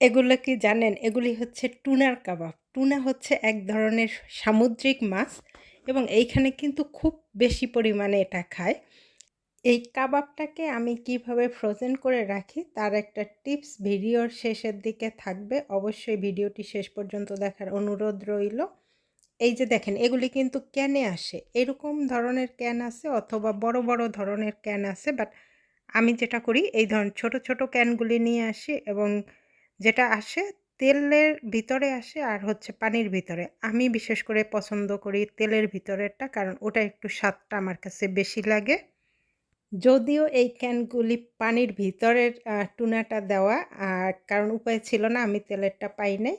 এগুলো কি জানেন? এগুলি হচ্ছে টুনার কাবাব। টুনা হচ্ছে এক ধরনের সামুদ্রিক মাছ এবং এইখানে কিন্তু খুব বেশি পরিমাণে এটা খায়। এই কাবাবটাকে আমি কীভাবে ফ্রোজেন করে রাখি তার একটা টিপস ভিডিওর শেষের দিকে থাকবে। অবশ্যই ভিডিওটি শেষ পর্যন্ত দেখার অনুরোধ রইল। এই যে দেখেন এগুলি কিন্তু ক্যানে আসে। এরকম ধরনের ক্যান আছে অথবা বড়, বড় ধরনের ক্যান আছে বাট আমি যেটা করি এই ধরনের ছোট, ছোট ক্যানগুলি নিয়ে আসি এবং যেটা আসে তেলের ভিতরে আসে আর হচ্ছে পানির ভিতরে। আমি বিশেষ করে পছন্দ করি তেলের ভিতরেরটা কারণ ওটা একটু স্বাদটা আমার কাছে বেশি লাগে। যদিও এই ক্যানগুলি পানির ভিতরের টুনাটা দেওয়া আর কারণ উপায় ছিল না, আমি তেলেরটা পাই নাই।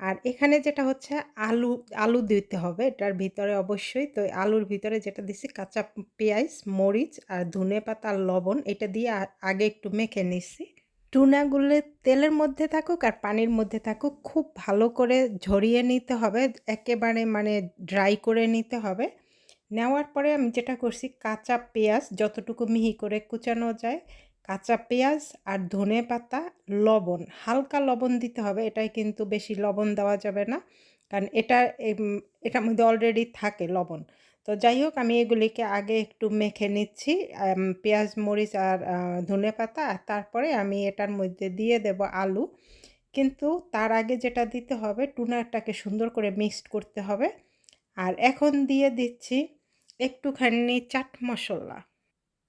আর এখানে যেটা হচ্ছে আলু আলু দিতে হবে, এটার ভিতরে অবশ্যই। তো আলুর ভিতরে যেটা দিছি কাঁচা পেঁয়াজ, মরিচ আর ধনে পাতা লবণ, এটা দিয়ে আগে একটু মেখে নিছি। টুনাগুলো তেলের মধ্যে থাকুক আর পানির মধ্যে থাকুক খুব ভালো করে ঝরিয়ে নিতে হবে, একেবারে মানে ড্রাই করে নিতে হবে। নেওয়ার পরে আমি যেটা করছি, কাঁচা পেঁয়াজ যতটুকু মিহি করে কুচানো যায়, কাঁচা পেঁয়াজ আর ধনে পাতা, লবণ, হালকা লবণ দিতে হবে, এটাই কিন্তু বেশি লবণ দেওয়া যাবে না। কারণ এটা এটার মধ্যে অলরেডি থাকে লবণ। তো যাই হোক, আমি এগুলিকে আগে একটু মেখে নিচ্ছি। পেঁয়াজ, মরিচ আর ধনে পাতা, আর তারপরে আমি এটার মধ্যে দিয়ে দেব আলু। কিন্তু তার আগে যেটা দিতে হবে টুনাটাকে সুন্দর করে মিক্সড করতে হবে। আর এখন দিয়ে দিচ্ছি একটুখানি চাট মশলা।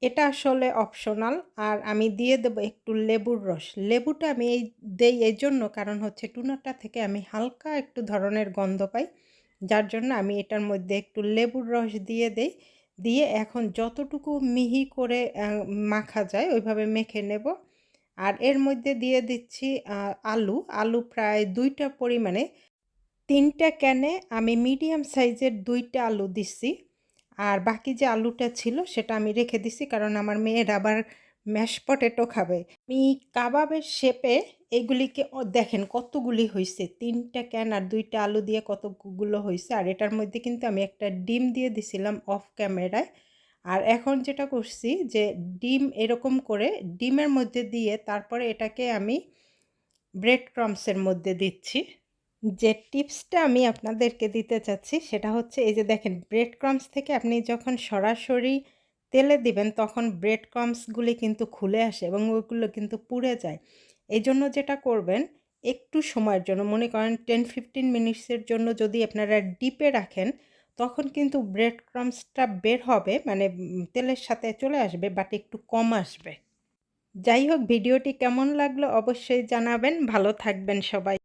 এটা আসলে অপশনাল। আর আমি দিয়ে দেবো একটু লেবুর রস। লেবুটা আমি এই, দেই এই জন্য কারণ হচ্ছে টুনাটা থেকে আমি হালকা একটু ধরনের গন্ধ পাই। যার জন্য আমি এটার মধ্যে একটু লেবুর রস দিয়ে দেই। দিয়ে এখন যতটুকু মিহি করে মাখা যায় ওইভাবে মেখে নেব। আর এর মধ্যে দিয়ে দিচ্ছি আলু। আলু প্রায় দুইটা পরিমাণে। তিনটা ক্যানে আমি মিডিয়াম সাইজের দুইটা আলু দিচ্ছি আর বাকি যে আলুটা ছিল সেটা আমি রেখে দিছি কারণ আমার মেয়ের আবার ম্যাশ পটেটো খাবে। আমি কাবাবের শেপে এগুলিকে দেখেন কতগুলি হয়েছে তিনটা ক্যান আর দুইটা আলু দিয়ে কতগুলো হয়েছে আর এটার মধ্যে কিন্তু আমি একটা ডিম দিয়ে দিছিলাম অফ ক্যামেরায় আর এখন যেটা করছি যে ডিম এরকম করে ডিমের মধ্যে দিয়ে তারপরে এটাকে আমি ব্রেড ক্রামসের মধ্যে দিচ্ছি। যে টিপসটা আমি আপনাদেরকে দিতে চাচ্ছি সেটা হচ্ছে এই যে দেখেন ব্রেড ক্রামস থেকে আপনি যখন সরাসরি তেলে দিবেন, তখন ব্রেড ক্রামসগুলি কিন্তু খুলে আসে এবং ওইগুলো কিন্তু পুড়ে যায়। এই জন্য যেটা করবেন, একটু সময়ের জন্য, মনে করেন টেন ফিফটিন মিনিটসের জন্য যদি আপনারা ডিপে রাখেন, তখন কিন্তু ব্রেড ক্রামসটা বের হবে মানে তেলের সাথে চলে আসবে বাট একটু কম আসবে। যাই হোক, ভিডিওটি কেমন লাগল অবশ্যই জানাবেন। ভালো থাকবেন সবাই।